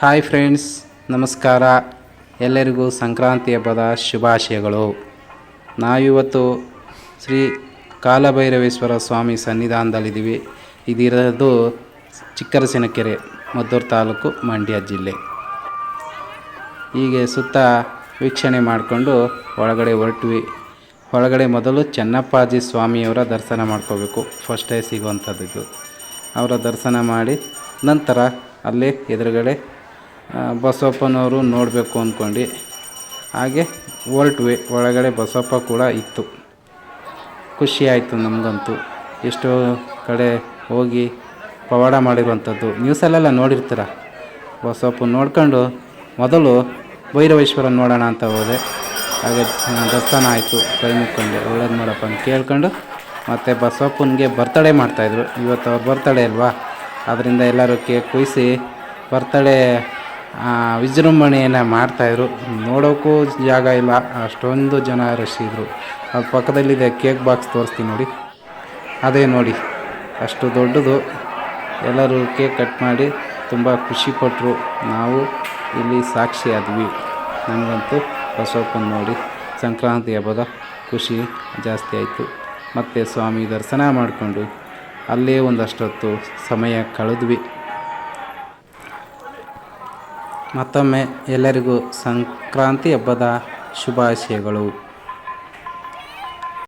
Hi friends, ನಮಸ್ಕಾರ. ಎಲ್ಲರಿಗೂ ಸಂಕ್ರಾಂತಿ ಹಬ್ಬದ ಶುಭಾಶಯಗಳು. ನಾವಿವತ್ತು ಶ್ರೀ ಕಾಲಭೈರವೇಶ್ವರ ಸ್ವಾಮಿ ಸನ್ನಿಧಾನದಲ್ಲಿದ್ದೀವಿ. ಇದಿರೋದು ಚಿಕ್ಕರಸಿನಕೆರೆ, ಮದ್ದೂರು ತಾಲೂಕು ಮಂಡ್ಯ ಜಿಲ್ಲೆ. ಹೀಗೆ ಸುತ್ತ ವೀಕ್ಷಣೆ ಮಾಡಿಕೊಂಡು ಒಳಗಡೆ ಹೊರಟ್ವಿ. ಒಳಗಡೆ ಮೊದಲು ಚೆನ್ನಪ್ಪಾಜಿ ಸ್ವಾಮಿಯವರ ದರ್ಶನ ಮಾಡ್ಕೋಬೇಕು. ಫಸ್ಟೇ ಸಿಗುವಂಥದ್ದು ಅವರ ದರ್ಶನ ಮಾಡಿ ನಂತರ ಅಲ್ಲೇ ಎದುರುಗಡೆ ಬಸವಪ್ಪನವರು ನೋಡಬೇಕು ಅಂದ್ಕೊಂಡು ಹಾಗೆ ಹೊರಟ್ವಿ ಒಳಗಡೆ ಬಸವಪ್ಪ ಕೂಡ ಇತ್ತು. ಖುಷಿ ಆಯಿತು ನಮಗಂತೂ. ಎಷ್ಟೋ ಕಡೆ ಹೋಗಿ ಪವಾಡ ಮಾಡಿರುವಂಥದ್ದು. ನ್ಯೂಸಲ್ಲೆಲ್ಲ ನೋಡಿರ್ತೀರ? ಬಸವಪ್ಪ ನೋಡ್ಕೊಂಡು ಮೊದಲು ಭೈರವೇಶ್ವರ ನೋಡೋಣ ಅಂತ ಹೋದೆ. ಹಾಗೆ ದರ್ಶನ ಆಯಿತು. ಕೈ ಮುಕ್ಕೊಂಡು. ಒಳ್ಳೇದು ಮಾಡಪ್ಪ ಅಂತ ಕೇಳ್ಕೊಂಡು ಮತ್ತು ಬಸವಪ್ಪನಿಗೆ ಬರ್ತಡೇ ಮಾಡ್ತಾಯಿದ್ರು ಇವತ್ತು ಅವ್ರ ಬರ್ತಡೇ ಅಲ್ವಾ? ಅದರಿಂದ ಎಲ್ಲರೂ ಕೇಕ್ ಕುಯ್ಸಿ ಬರ್ತಡೇ ವಿಜೃಂಭಣೆಯನ್ನು ಮಾಡ್ತಾಯಿದ್ರು. ನೋಡೋಕ್ಕೂ ಜಾಗ ಇಲ್ಲ. ಅಷ್ಟೊಂದು ಜನ ರಶ್ ಇದ್ದರು ಅದು ಪಕ್ಕದಲ್ಲಿದೆ ಕೇಕ್ ಬಾಕ್ಸ್ ತೋರಿಸ್ತೀನಿ ನೋಡಿ. ಅದೇ ನೋಡಿ. ಅಷ್ಟು ದೊಡ್ಡದು. ಎಲ್ಲರೂ ಕೇಕ್ ಕಟ್ ಮಾಡಿ ತುಂಬ ಖುಷಿಪಟ್ಟರು ನಾವು ಇಲ್ಲಿ ಸಾಕ್ಷಿ ಆದ್ವಿ. ನಮಗಂತೂ ಬಸವಪ್ಪನ ನೋಡಿ ಸಂಕ್ರಾಂತಿ ಹಬ್ಬದ ಖುಷಿ ಜಾಸ್ತಿ ಆಯಿತು. ಮತ್ತು ಸ್ವಾಮಿ ದರ್ಶನ ಮಾಡಿಕೊಂಡು ಅಲ್ಲೇ ಒಂದಷ್ಟೊತ್ತು ಸಮಯ ಕಳೆದ್ವಿ. ಮತ್ತೊಮ್ಮೆ ಎಲ್ಲರಿಗೂ ಸಂಕ್ರಾಂತಿ ಹಬ್ಬದ ಶುಭಾಶಯಗಳು.